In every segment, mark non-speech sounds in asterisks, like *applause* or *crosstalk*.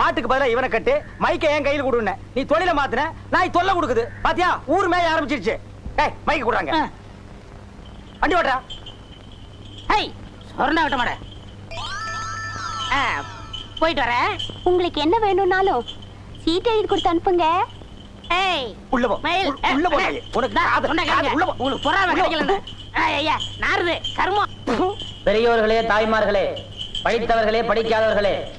மாட்டுக்கு பதிலா இவனை கட்டு. மைக்க என் கையில் கொடுன நீ தொழில மாத்துன. நாய் தொல்லை கொடுக்குது. பாத்தியா? ஊர் மேய ஆரம்பிச்சிருச்சு. ஏய் மைக்க கொடுறாங்க. வண்டி ஓட்டுறா ஹை சொரண விட்ட மாட. போயிட்டு வரேன். உங்களுக்கு என்ன வேணும்னாலும் சீட் எழுதி கொடுத்து அனுப்புங்க. ஏய் உள்ள போ. உள்ள- போ. உனக்கு காது-. உள்ள போ. உங்களுக்கு பொறாம. கிடைக்கல ஐயா நாருது கருமம். பெரியோர்களே தாய்மார்களே படித்தவர்களே படிக்காதவர்களே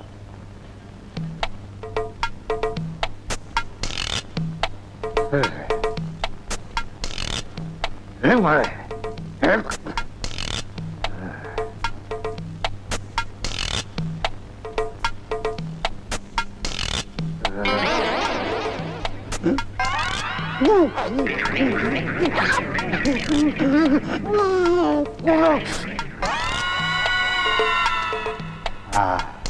えお前。え？ああ。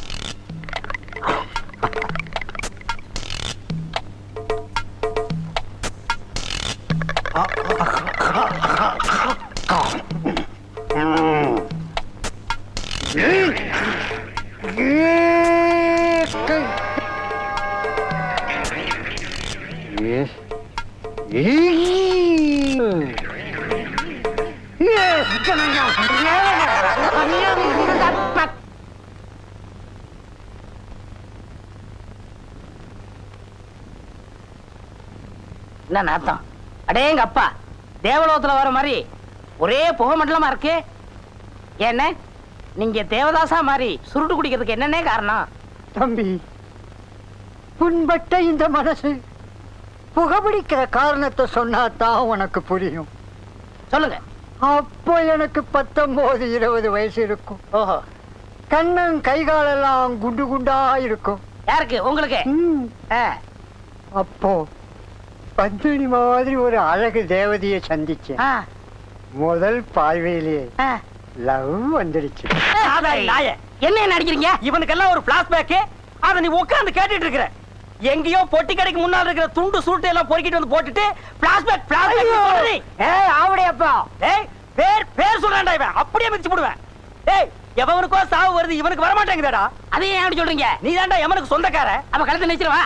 என்ன நாத்தம் அடேங்க அப்பா. தேவலோகத்துல வர மாதிரி ஒரே புகை மண்டலமா இருக்கு. என்ன நீங்க தேவதாசா மாதிரி சுருட்டு குடிக்கிறதுக்கு என்னன்னே காரணம்? தம்பி புண்பட்ட இந்த மனசு புகைப்பிடிக்கிற காரணத்தை சொன்னாதான் உனக்கு புரியும். சொல்லுங்க. அப்போ எனக்கு பத்தொன்பது இருபது வயசு இருக்கும். ஓஹோ. கண்ணன் கை காலெல்லாம் குண்டு குண்டா இருக்கும். யாருக்கு? உங்களுக்கு? அப்போ பத்மினி மாதிரி ஒரு அழகு தேவதையை சந்திச்சேன். ஆ, முதல் பார்வையிலேயே ஆ. லவ் வந்துடுச்சு. என்ன நடிக்கிறீங்க இவனுக்கெல்லாம் ஒரு பிளாஸ்பேக் அத நீ உட்கார்ந்து கேட்டுட்டு இருக்கிற. எங்கேயோ பொட்டி கடைக்கு முன்னால இருக்கிற துண்டு சுருட்டு எல்லாம் பொறுக்கிட்டு வந்து போட்டுட்டு பிளாஸ்பேக் பிளாஸ்பேக் ஏய் ஆவடையப்பா ஏய் பேர் பேர் சொல்றேன்டா இவன். அப்படியே மிதிச்சு போடுவேன். ஏய் எவனுக்கோ சாவு வருது இவனுக்கு வர மாட்டேங்குதாடா அதையும் ஏன் அப்படி சொல்றீங்க? நீ தான்டா எவனுக்கு சொந்தக்கார அப்ப கழுத்தை நினைச்சிருவா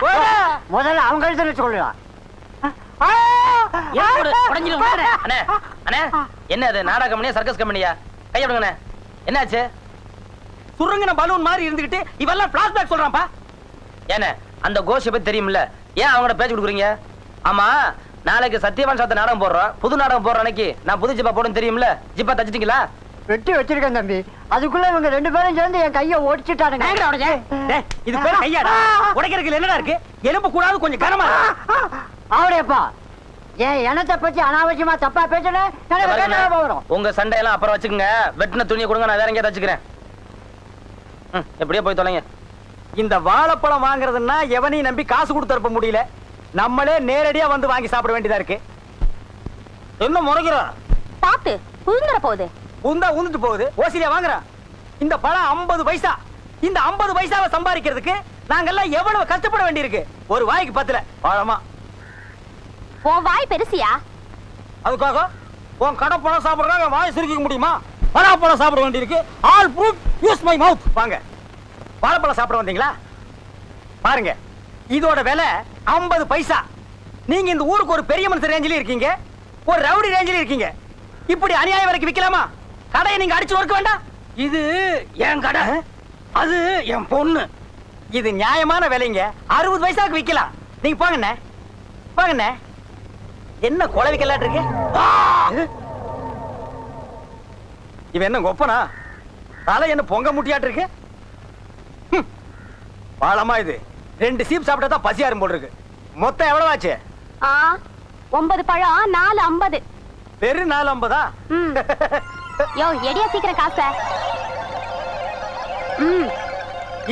முதல்ல சொல்லலாம் உடஞ்சிரும்? அண்ணே அண்ணே என்ன அது நாடக கம்பெனியா சர்க்கஸ் கம்பெனியா? கைய விடுங்கண்ணே. என்னாச்சு? சுருங்கின பலூன் மாதிரி இருந்துகிட்டு இவெல்லாம் பிளாஸ்பேக் சொல்றான்ப்பா. ஏண்ணே அந்த கோஷை பத்தி தெரியும்ல? ஏன் அவங்களோட பேச்சு கொடுக்குறீங்க? ஆமா நாளைக்கு சத்யவான் சாத்த நாடகம் போடுறோம். புது நாடகம் போடுற அன்னைக்கு நான் புது ஜிப்பா போடுன்னு தெரியும்ல? ஜிப்பா தச்சிட்டீங்களா? வெட்டி வச்சிருக்கேன் தம்பி. அதுக்குள்ள இவங்க ரெண்டு பேரும் சேர்ந்து என் கையை? டேய், இது பேர் கையாடா. உடைக்கிறதுக்கு என்னடா இருக்கு? எலும்பு கூடாது கொஞ்சம் கனமா இருக்கு. ஆவடையப்பா. என் இனத்தை பத்தி அனாவசியமா தப்பா வேண்டாம் வரும் உங்க சண்டையெல்லாம் அப்புறம் வச்சுக்கோங்க. வெட்டின துணியை கொடுங்க நான் வேற எங்கேயா தச்சுக்கிறேன். எப்படியோ போய் தொலைங்க. இந்த வாழைப்பழம் வாங்குறதுன்னா எவனையும் நம்பி காசு கொடுத்து அனுப்ப முடியல. நம்மளே நேரடியா வந்து வாங்கி சாப்பிட வேண்டியதா இருக்கு. என்ன முறைகிற பாத்து புழுந்துற போகுது. உந்தா உந்துட்டு போகுது. ஓசிலியா வாங்குறான் இந்த பழம் 50 பைசா. இந்த 50 பைசாவை சம்பாதிக்கிறதுக்கு நாங்கெல்லாம் எவ்வளவு கஷ்டப்பட வேண்டியிருக்கு. ஒரு வாய்க்கு பத்துல. பழமா உன் வாய் பெருசியா? அதுக்காக உன் கடை பழம் சாப்பிடுறாங்க வாய் சுருக்கிக்க முடியுமா? பழம் சாப்பிட வேண்டியிருக்கு. All fruit use my mouth வாங்க. வாழைப்பழம் சாப்பிட வந்தீங்களா? பாருங்க இதோட விலை 50 பைசா. நீங்க இந்த ஊருக்கு ஒரு பெரிய மனுஷன் ரேஞ்சில இருக்கீங்க ஒரு ரவுடி ரேஞ்சில இருக்கீங்க. இப்படி அநியாயம் வரைக்கும் விக்கலாமா? கடையை நீங்க அடிச்சு ஒர்க்க வேண்டாம். இது என் கடை. அது என் பொண்ணு. இது நியாயமான விலைங்க. அறுபது பைசாக்கு விக்கலாம். நீங்க போங்கண்ணே போங்கண்ணே என்ன கொலை விக்கலாட்டு இருக்கு? இவன் என்ன கொப்பனா தலை என்ன பொங்க முட்டியாட்டு இருக்கு. பாலமா இது. ரெண்டு சீப் சாப்பிட்டா தான் பசியாரும் போல் இருக்கு மொத்தம் எவ்வளவு ஆச்சு? ஆ ஒன்பது பழம் நாலு ஐம்பது. பெரு நாலு ஐம்பதா? ம். யோ எடியா சீக்கிரம் காச. ம்.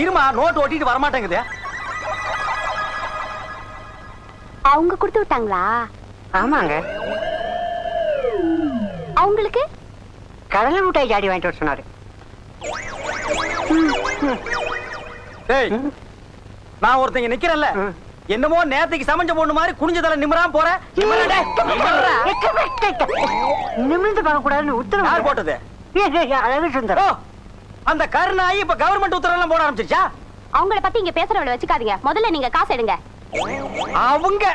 இருமா நோட்டு ஓட்டிட்டு வரமாட்டேங்குது. அவங்க கொடுத்து விட்டாங்களா? ஆமாங்க. அவங்களுக்கு? கடலை மிட்டாய் ஜாடி வாங்கிட்டு வர சொன்னாரு. டேய் நான் ஒருத்தங்க நிக்கிறேன்ல. என்னமோ நேத்துக்கு சமைஞ்ச பொண்ணு மாதிரி குனிஞ்ச தலை நிமிராம போற. நிமிர்ந்து பார்க்க கூடாதுன்னு யார் உத்தரவு போட்டது? ஏய், ஏய், அழகு ஓ சுந்தரம் அந்த கருணாயி இப்ப கவர்மெண்ட் உத்தரவெல்லாம் போட ஆரம்பிச்சிருச்சா? அவங்கள பத்தி இங்க பேசுறவள வச்சுக்காதீங்க. முதல்ல நீங்க காசு எடுங்க. அவங்க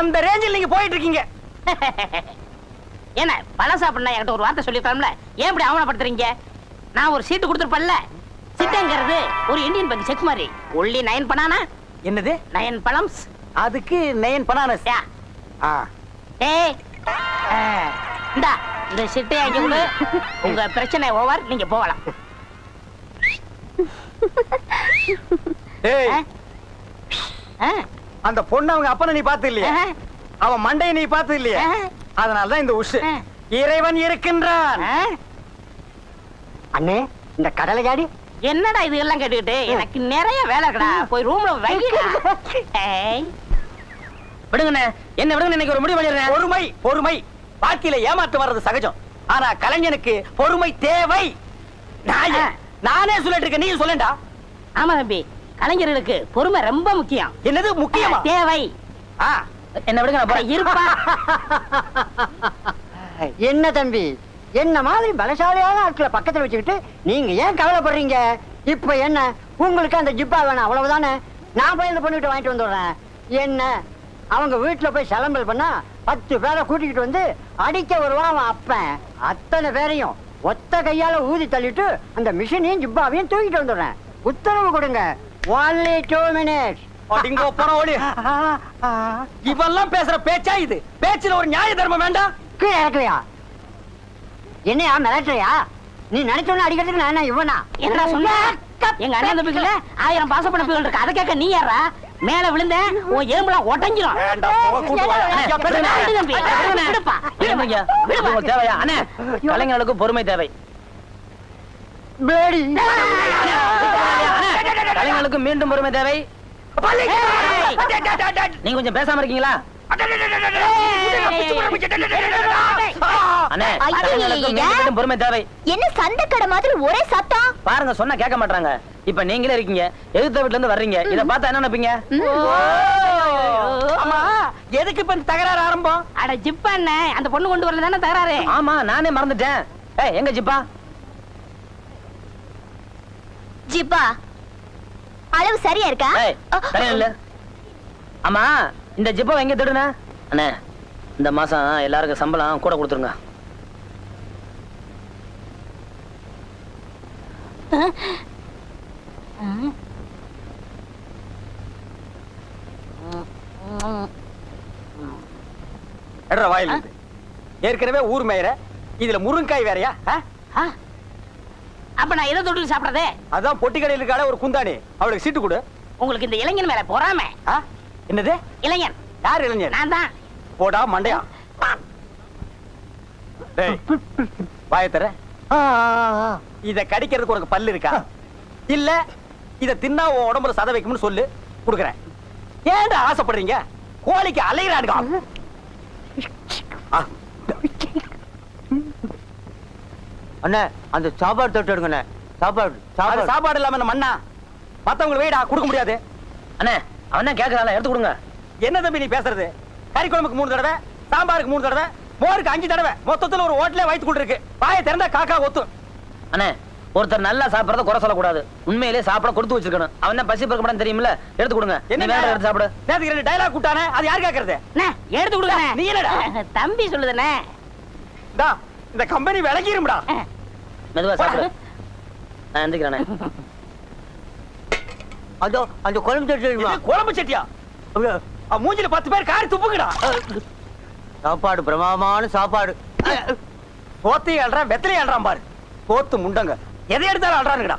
அந்த ரேஞ்சில் நீங்க போயிட்டு இருக்கீங்க. *laughs* என்ன பழம் சாப்பிடணும் என்கிட்ட ஒரு வார்த்தை சொல்லிருக்கலாம்ல ஏன் இப்படி அவமானப்படுத்துறீங்க? நான் ஒரு சீட்டு கொடுத்துருப்பேன்ல. சிட்டங்கிறது ஒரு இந்தியன் பேங்க் செக் மாதிரி ஒன்லி நயன் பனானா? என்னது? நயன் பழம்ஸ். அதுக்கு நயன் பனானஸ். ஆ. ஏய் இந்தா இந்த சிட்டை அங்க கொடு. உங்க பிரச்சனை ஓவர் நீங்க போகலாம்? அந்த பொண்ணு அவங்க அப்பனை நீ பார்த்து இல்லையா? அவன் மண்டையை நீ பார்த்து இல்லையா ஆ? அதனால தான் இந்த உஷு. இறைவன் இருக்கின்றான்? அண்ணே இந்த கடலை ஜாடி என்னடா இது எல்லாம் கேட்டுக்கிட்டு எனக்கு நிறைய வேலை இருக்குடா. போய் ரூம்ல *laughs* ஏய். விடுங்கண்ணே. என்ன விடுங்க இன்னைக்கு ஒரு முடிவு பண்ணிடுறேன். பொறுமை பொறுமை. வாழ்க்கையில ஏமாற்றம் வர்றது சகஜம். ஆனா கலைஞனுக்கு பொறுமை தேவை. நான் சொல்லிட்டு இருக்கேன். நீ சொல்லண்டா ஆமா தம்பி. கலைஞர்களுக்கு பொறுமை ரொம்ப முக்கியம். என்னது முக்கியமா? தேவை. ஆ, என்ன விடுங்க. இருப்பா. *laughs* என்ன தம்பி? என்ன மாதிரி பலசாலியான ஆட்களை பக்கத்துல வச்சுக்கிட்டு நீங்க ஏன் கவலைப்படுறீங்க? இப்ப என்ன? உங்களுக்கு அந்த ஜிப்பா வேணும் அவ்வளவுதானே? நான் போய் இந்த பொண்ணுகிட்ட வாங்கிட்டு வந்துடுறேன். என்ன? அவங்க வீட்டுல போய் சலம்பல் பண்ணா பத்து பேரை கூட்டிக்கிட்டு வந்து அடிக்க வருவான் அவன் அப்பன். அத்தனை பேரையும் ஒத்த கையால ஊதி தள்ளிட்டு அந்த மிஷினையும் ஜிப்பாவையும் தூக்கிட்டு வந்துடுறேன். உத்தரவு கொடுங்க. ஒன்லி டூ மினிட்ஸ் இவெல்லாம் பேசுற பேச்சா இது? பேச்சுல ஒரு நியாய தர்மம் வேண்டாம் கீழே இறக்கலையா என்னையா மிரட்டுறியா? நீ நினைச்சோன்னு அடிக்கிறதுக்கு நான் என்ன இவனா? என்னடா சொன்ன? எங்க அண்ணன் தம்பிக்குள்ள ஆயிரம் பாசப்படப்புகள் இருக்கு. அதை கேட்க நீ யாரா மேல விழுந்த உன் எலும்புலாம் உங்களுக்கு தேவையா அண்ணே கலைஞர்களுக்கு பொறுமை தேவை. கலைஞர்களுக்கு மீண்டும் பொறுமை தேவை. நீங்க கொஞ்சம் பேசாம இருக்கீங்களா? பொறுமை தேவை. என்ன மாதிரி ஒரே சத்தம்? பாருங்க சொன்னா கேட்க மாட்டாங்க இப்ப நீங்களே இருக்கீங்க. எதிர்த்த வீட்டுல இருந்து வர்றீங்க. இத பார்த்தா என்ன நினைப்பீங்க? எதுக்கு இப்ப தகராறு ஆரம்பம்? அட ஜிப்பா என்ன அந்த பொண்ணு கொண்டு வரல தானே தகராறு? ஆமா நானே மறந்துட்டேன். ஏய் எங்க ஜிப்பா? ஜிப்பா அளவு சரியா இருக்கா? இல்ல. ஆமா இந்த ஜிப்பா எங்க திடுன அண்ணே இந்த மாசம் எல்லாருக்கும் சம்பளம் கூட கொடுத்துருங்க எடுற வாயில். ஏற்கனவே ஊர் மேயற இதுல முருங்காய் வேறயா ஆ? ஆ? அப்ப நான் எதை தொட்டில் சாப்பிடறதே அதான் பொட்டி கடையில் இருக்காளே ஒரு குந்தாணி அவளுக்கு சீட்டு கொடு உங்களுக்கு இந்த இளைஞன் மேல பொறாம? என்னது இளைஞன். யார் இளைஞர் நான் தான். போடா மண்டையா? டேய் வாய தர இத கடிக்கிறதுக்கு உனக்கு பல்லு இருக்கா? இல்ல இத தின்னா உன் உடம்புல சத வைக்கும்னு சொல்லு. குடுக்குறேன். ஏன்டா ஆசைப்படுறீங்க? கோழிக்கு அலைகிறாடுகா அண்ணே அந்த சாப்பாடு தொட்டு எடுங்கண்ணே. சாப்பாடு அது சாப்பாடு இல்லாம இந்த மண்ணா? மத்தவங்களுக்கு வெயிடா கொடுக்க முடியாது. அண்ணே அவன் தான் கேக்குறான் எடுத்து கொடுங்க. என்ன தம்பி நீ பேசுறது? கறி குழம்புக்கு மூணு தடவை சாம்பாருக்கு மூணு தடவை மோருக்கு அஞ்சு தடவை மொத்தத்துல ஒரு ஹோட்டலே வைத்து கொண்டு இருக்கு வாயை திறந்தா காக்கா ஒத்தும் அண்ணே ஒருத்தர் நல்லா சாப்பிடறத குறை சொல்லக்கூடாது. உண்மையிலே சாப்பிட கொடுத்து வச்சிருக்கணும். அவன் தான் பசி பறக்க தெரியுமில்ல? எடுத்து கொடுங்க. என்ன வேற எடுத்து சாப்பிடு. நேத்துக்கு ரெண்டு டைலாக் கூட்டானே அது யார் கேக்குறது? அண்ணே, எடுத்து கொடுங்க. நீ என்னடா? *laughs* தம்பி சொல்லுதுண்ணே. டா இந்த கம்பெனி விளக்கிரும்டா. மெதுவா சாப்பிடு. நான் எந்திரிக்கிறேண்ணே அதோ அந்த குழம்பு இது குழம்பு சட்டியா? மூஞ்சில பத்து பேர் காரி துப்புங்கடா. சாப்பாடு பிரமாதமான சாப்பாடு. போத்தி அல்றான் வெத்தலை அல்றான் பாரு. போத்து முண்டங்க. எதை எடுத்தாலும் அல்றானுங்கடா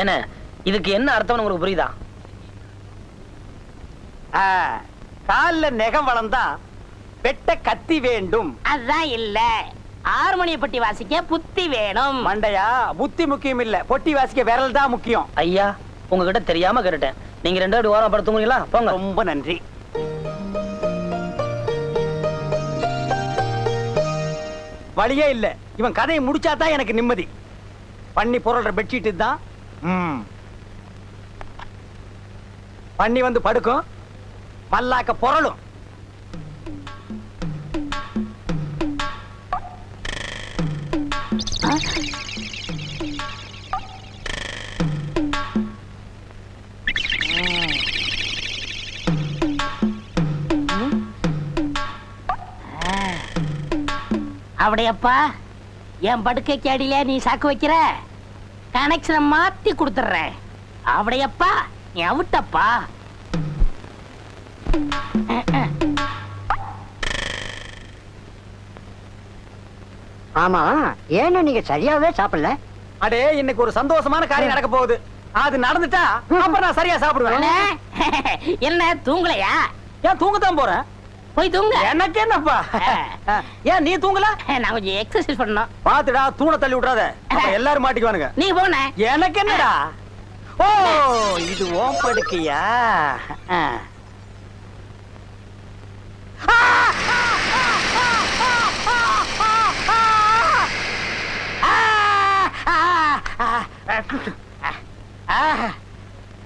ஏண்ணே இதுக்கு என்ன அர்த்தம்னு உங்களுக்கு புரியுதா? கால்ல நெகம் வளர்ந்தா வெட்ட கத்தி வேண்டும். அதான் இல்ல. ஹார்மோனிய பட்டி வாசிக்க புத்தி வேணும். மண்டையா? புத்தி முக்கியம் இல்ல. பொட்டி வாசிக்க விரல் தான் முக்கியம். ஐயா உங்ககிட்ட தெரியாம கேட்டுட்டேன். நீங்க ரெண்டு பேரும் ஓரம் படுத்து தூங்குறீங்களா? போங்க. ரொம்ப நன்றி. வழியே இல்ல. இவன் கதையை முடிச்சாதான் எனக்கு நிம்மதி. பண்ணி பொருள்ற பெட்ஷீட் தான் ம். பண்ணி வந்து படுக்கும். பல்லாக்க பொருளும். அப்படியப்பா என் படுக்கைக்கு அடியில நீ சாக்கு வைக்கிற? கனெக்ஷனை மாத்தி கொடுத்துட்றேன். அப்படியப்பா நீ அவுட்டப்பா. ஆமா ஏன்னா நீங்க சரியாவே சாப்பிடல? அடே இன்னைக்கு ஒரு சந்தோஷமான காரியம் நடக்க போகுது. அது நடந்துட்டா அப்புறம் நான் சரியா சாப்பிடுவேன். என்ன? தூங்கலையா? ஏன் தூங்கத்தான் போறேன்? போய் தூங்க. எனக்கு என்னப்பா? ஏன் நீ தூங்கல? நான் கொஞ்சம் எக்ஸசைஸ் பண்ணணும். பாத்துடா தூண தள்ளி விட்றாத எல்லாரும் மாட்டிக்குவானுங்க. நீ போன எனக்கு என்னடா? ஓ இது ஓம் படுக்கையா?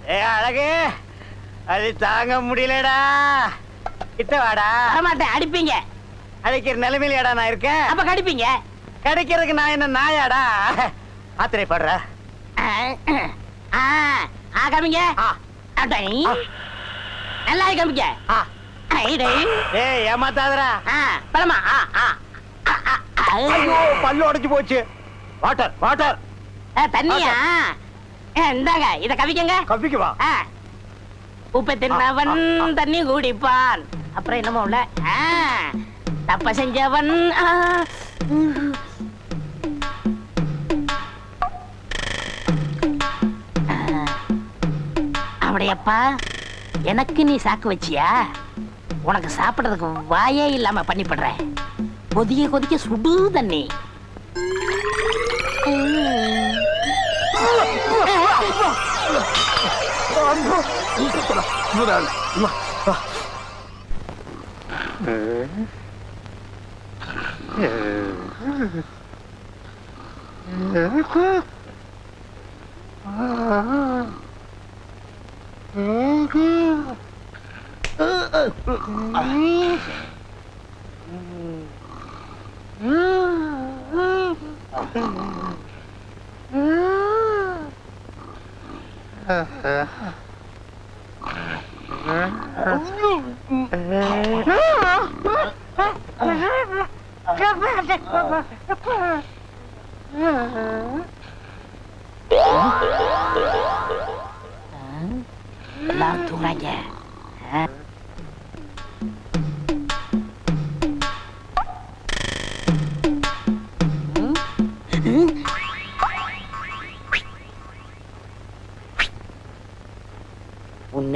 ஏ அழகு அது தாங்க முடியலடா. கிட்ட வாடா. வரமாட்டேன் அடிப்பீங்க. அழைக்கிற நிலைமையிலடா நான் இருக்கேன். அப்ப கடிப்பீங்க. கிடைக்கிறதுக்கு நான் என்ன நாயாடா? ஆ, ஆ, காமிங்க. நல்லா காமிங்க. ஏய் ஆ. ஐயோ பல்லு உடைஞ்சு போச்சு. Water water. தண்ணியா? இந்தாங்க இத கவிக்கங்க. கப்பிக்கு வா ஆ. உப்பை தின்னவன் தண்ணி குடிப்பான். அப்புறம் என்னமோ உள்ள? தப்ப செஞ்சவன். அப்படியப்பா எனக்கு நீ சாக்கு வச்சியா? உனக்கு சாப்பிடுறதுக்கு வாயே இல்லாம பண்ணி படுறேன் கொதிக்க கொதிக்க சுடு தண்ணி. の今あええー、えー、えー。うん。தூங்குறாங்க ஆ.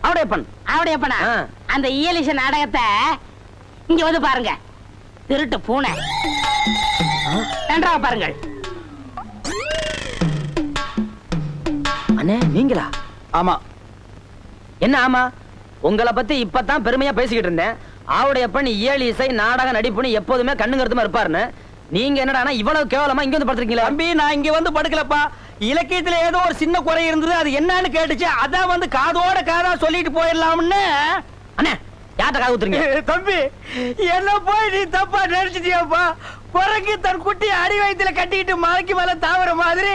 அவடைய பண் அவடையப்பனா? ஆ. அந்த இயலிச நாடகத்தை இங்க வந்து பாருங்க. திருட்டு பூனை. நன்றாக பாருங்கள். அண்ணே நீங்களா? ஆமா. என்ன ஆமா? உங்களை பத்தி இப்பதான் பெருமையா பேசிக்கிட்டு இருந்தேன். ஆவுடைய பெண் இயல் இசை நாடக நடிப்புன்னு எப்போதுமே கண்ணு கருத்துமா இருப்பாருன்னு. நீங்க என்னடா இவ்வளவு கேவலமா இங்க வந்து படுத்துருக்கீங்களா? தம்பி நான் இங்க வந்து படுக்கலப்பா. இலக்கியத்துல ஏதோ ஒரு சின்ன குறை இருந்தது அது என்னன்னு கேட்டுச்சு. அதான் வந்து காதோட காதா சொல்லிட்டு போயிடலாம்னு. அண்ணே யார்கிட்ட காது ஊத்துறீங்க தம்பி என்ன போய் நீ தப்பா நினைச்சிட்டியாப்பா? குரங்கு தன் குட்டி அடி வயித்துல கட்டிக்கிட்டு மலைக்கு மேல தாவற மாதிரி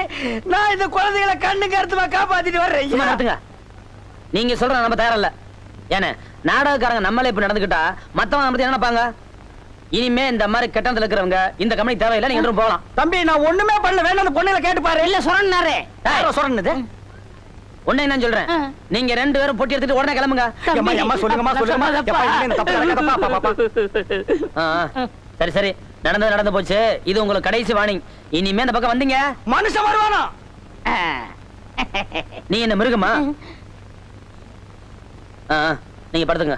நான் இந்த குழந்தைகளை கண்ணு கருத்துமா காப்பாத்திட்டு வர்றேன். நீங்க சொல்ற நம்ம தயாரில்ல. ஏன்னா நாடகக்காரங்க நம்மளே இப்ப நடந்துக்கிட்டா மத்தவங்க நம்ம என்ன நினைப்பாங்க? இனிமே இந்த மாதிரி கட்டணத்துல இருக்கிறவங்க இந்த கம்பெனி தேவையில்லை நீங்க போகலாம். தம்பி நான் ஒண்ணுமே பண்ணல வேணா அந்த பொண்ணுல கேட்டு பாரு. இல்ல சொன்னாரு யாரோ சொல்றது ஒண்ணு என்ன சொல்றேன். நீங்க ரெண்டு பேரும் பொட்டி எடுத்துட்டு உடனே கிளம்புங்க. சரி சரி. நடந்தது நடந்து போச்சு. இது உங்களுக்கு கடைசி வார்னிங் இனிமே இந்த பக்கம் வந்தீங்க. மனுஷன் வருவானா. நீ என்ன மிருகமா? ஆ, ஆ. நீங்க படுத்துங்க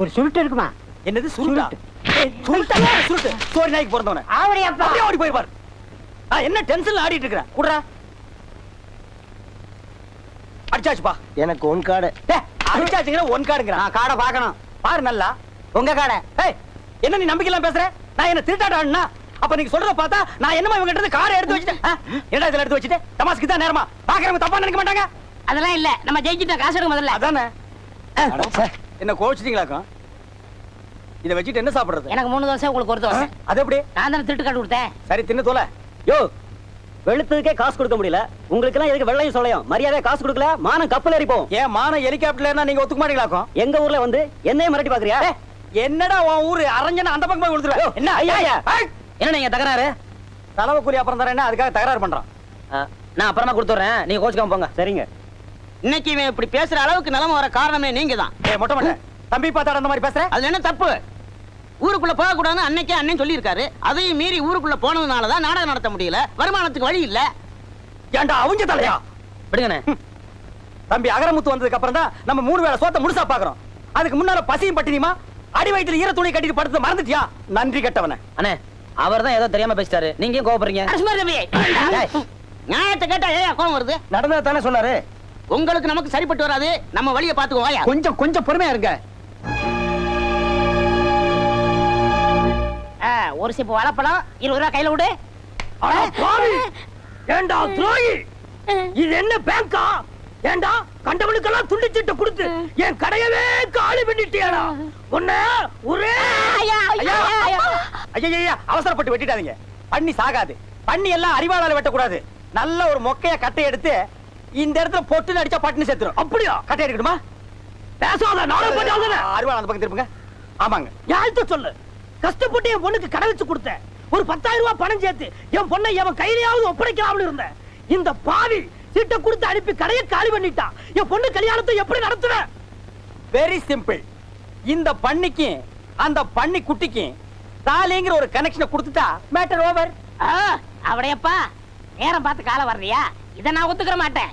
ஒரு சுருட்டு இருக்குமா? என்னது சுருட்டா? சுருட்டா. சுருட்டு சோரி நாய்க்கு பிறந்தவன. ஆவடியாப்பா அப்படியே ஓடி போயிருப்பாரு ஆ என்ன டென்ஷன்ல ஆடிட்டு இருக்கிற? குடுறா. அடிச்சாச்சுப்பா. எனக்கு ஒன் காடை. அடிச்சாச்சுங்கிற ஒன் கார்டுங்கிறான் நான் காடை பார்க்கணும். பாரு நல்லா. உங்க காடை. ஏய் என்ன நீ நம்பிக்கை இல்லாம பேசுற? நான் என்ன திருட்டாடான்னா அப்ப நீங்க சொல்றத பார்த்தா நான் என்னமா இவங்க கிட்ட இருந்து காரை எடுத்து வச்சுட்டேன்? என்னடா இதுல எடுத்து வச்சுட்டு? தமாஸ்க்கு தான் நேரமா. பாக்குறவங்க தப்பா நினைக்க மாட்டாங்க? அதெல்லாம் இல்ல. நம்ம ஜெயிச்சிட்டோம். காசு எடுக்க முதல்ல. அதானே? என்ன கோவிச்சிட்டீங்களாக்கும் இதை வச்சுட்டு என்ன சாப்பிடுறது? எனக்கு மூணு தோசை உங்களுக்கு ஒரு தோசை. அது எப்படி? நான் தானே திருட்டு காட்டு கொடுத்தேன். சரி தின்னு தோல. யோ வெளுத்ததுக்கே காசு கொடுக்க முடியல. உங்களுக்கு எல்லாம் எதுக்கு வெள்ளையும் சொல்லையும் மரியாதை காசு கொடுக்கல மானம் கப்பல் ஏறிப்போம். ஏன் மான ஹெலிகாப்டர்ல நீங்க ஒத்துக்க மாட்டீங்களாக்கும் எங்க ஊர்ல வந்து என்னையும் மிரட்டி பாக்குறியா? என்னடா உன் ஊரு? அரஞ்சனா அந்த பக்கம் போய் கொடுத்துருவேன். என்ன? ஐயா என்ன நீங்க தகராறு? தலைவை கூலி அப்புறம் தரேன்னா அதுக்காக தகராறு பண்றான். நான் அப்புறமா கொடுத்துறேன் நீங்க கோச்சுக்காம போங்க. சரிங்க. இன்னைக்கு இவன் இப்படி பேசுற அளவுக்கு நிலைமை வர காரணமே நீங்க தான் ஏய் மொட்டை மொட்டை. தம்பி பார்த்தாட அந்த மாதிரி பேசுற? அதுல என்ன தப்பு? ஊருக்குள்ள போக கூடாதுன்னு அன்னைக்கே அண்ணன் சொல்லியிருக்காரு. அதையும் மீறி ஊருக்குள்ள போனதுனால தான் நாடகம் நடத்த முடியல. வருமானத்துக்கு வழி இல்ல. ஏன்டா அவுஞ்ச தலையா? விடுங்கண்ணே. தம்பி அகரமுத்து வந்ததுக்கு அப்புறம் தான் நம்ம மூணு வேளை சோத்த முழுசா பாக்குறோம். அதுக்கு முன்னால பசியும் பட்டினியுமா? அடி வயித்துல ஈர துணி கட்டிட்டு படுத்து மறந்துட்டியா? நன்றி கெட்டவன. அண்ணே அவர் தான் ஏதோ தெரியாம பேசிட்டாரு. நீங்க டேய், நியாயத்தை கேட்டா ஏன் கோவம் வருது? நடந்தது தானே சொன்னாரு. உங்களுக்கு நமக்கு சரிப்பட்டு வராது. நம்ம வழியை பாத்துக்கோ வாயா. கொஞ்சம் கொஞ்சம் பொறுமையா இருங்க. ஒரு சிப்பு வாழைப்பழம் இருபது ரூபா கையில விடு ஏண்டா துரோகி? இது என்ன பேங்கா? ஏண்டா கண்டவனுக்கெல்லாம் துண்டு சீட்டை கொடுத்து என் கடையவே காலி பண்ணிட்டியாடா. உன்ன ஒரே ஐயா, ஐயா, அவசரப்பட்டு வெட்டிட்டாதீங்க பண்ணி சாகாது. பண்ணி எல்லாம் அறிவாளால வெட்டக்கூடாது. நல்ல ஒரு மொக்கைய கட்டை எடுத்து இந்த இடத்துல பொட்டு அடிச்சா பட்டுன்னு செத்துரும் அப்படியா? கட்டை எடுக்கணுமா பேசாத நானும் பண்ணாத அறிவாள் அந்த பக்கம் திருப்புங்க ஆமாங்க. யாழ்த்த சொல்லு? கஷ்டப்பட்டு என் பொண்ணுக்கு கடை வச்சு கொடுத்தேன். ஒரு பத்தாயிரம் ரூபாய் பணம் சேர்த்து என் பொண்ணை எவன் கையிலையாவது ஒப்படைக்கலாம்னு இருந்தேன். இந்த பாவி சீட்டை கொடுத்து அனுப்பி கடையை காலி பண்ணிட்டான் என் பொண்ணு கல்யாணத்தை எப்படி நடத்துவேன் வெரி சிம்பிள் இந்த பண்ணிக்கு அந்த பண்ணி குட்டிக்கு தாலிங்கிற ஒரு கனெக்ஷனை கொடுத்துட்டா மேட்டர் ஓவர் ஆ, அவடையப்பா. நேரம் பார்த்து காலை வர்றியா இதை நான் ஒத்துக்கிற மாட்டேன்.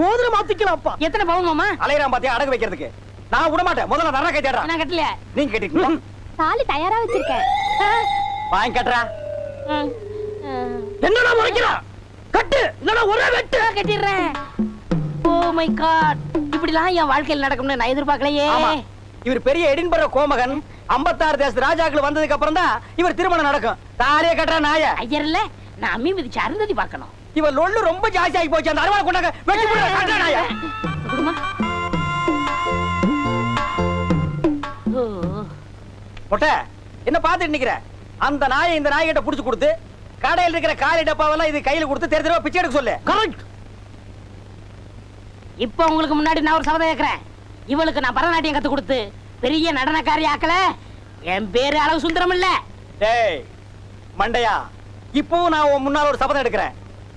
மோதிரம் மாத்திக்கலாம்ப்பா. எத்தனை பவுன் மாமா? அலையறான் பாத்தியா அடகு வைக்கிறதுக்கு. நான் விட மாட்டேன் முதல்ல தர கேட்டா நான் கட்டல. நீங்க கேட்டீங்களா தாலி தயாரா வச்சிருக்கேன். வாங்கி கட்டுறா. என்னடா முறைக்கிறா? கட்டு. இல்லனா ஒரே வெட்டு. கட்டிடுறேன். Oh my God. இப்படிலாம் என் வாழ்க்கையில் நடக்கும்னு நான் எதிர்பார்க்கலையே. இவர் பெரிய எடின்பர கோமகன். 56 தேச ராஜாக்கள் வந்ததுக்கு அப்புறம் தான் இவர் திருமணம் நடக்கும். தாலிய கட்டுற நாய. ஐயர் இல்ல நான் அம்மி மிதிச்சு அருந்ததி பார்க்கணும். இவர் லொள்ளு ரொம்ப ஜாஸ்தி ஆகி போச்சு. அந்த அருவாள் கொண்டாங்க வெட்டி போடுற. கட்டுற நாய. குடுமா. ஓ. மொட்டை என்ன பாத்துட்டு நிக்கிற? அந்த நாயை இந்த நாய்கிட்ட புடிச்சு கொடுத்து கடையில் இருக்கிற காலி டப்பாவெல்லாம் இது கையில கொடுத்து தெரு தெருவா பிச்சை எடுக்க சொல்லு. கரெக்ட் இப்போ உங்களுக்கு முன்னாடி நான் ஒரு சபதம் கேட்கிறேன் இவளுக்கு நான் பரதநாட்டியம் கத்து கொடுத்து பெரிய நடனக்காரி ஆக்கல. என் பேரு அளவு சுந்தரம் இல்ல டேய் மண்டையா இப்பவும் நான் முன்னால ஒரு சபதம் எடுக்கிறேன்.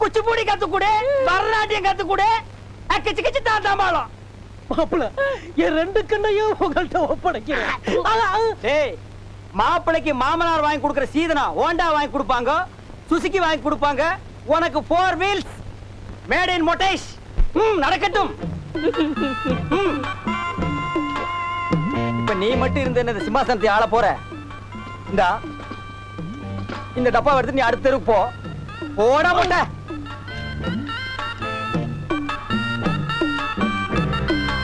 குச்சிப்பூடி கத்துக்கூடு பரதநாட்டியம் கத்துக்கூடு. கிச்சு கிச்சு தாத்தாம்பாளம் மாப்பிள என் ரெண்டு கண்ணையும் உங்கள்ட்ட ஒப்படைக்கிறேன். மாப்பிளைக்கு மாமனார் வாங்கி கொடுக்கிற சீதனா ஹோண்டா வாங்கி கொடுப்பாங்க சுசுகி வாங்கி கொடுப்பாங்க உனக்கு ஃபோர் வீல்ஸ் மேட் இன் மொட்டைஸ் ம் நடக்கட்டும். இப்ப நீ மட்டும் இருந்த இந்த சிம்மாசனத்தை ஆள போற. இந்தா இந்த டப்பா எடுத்து நீ அடுத்த தெருவுக்கு போ. ഓടാ മുണ്ടേ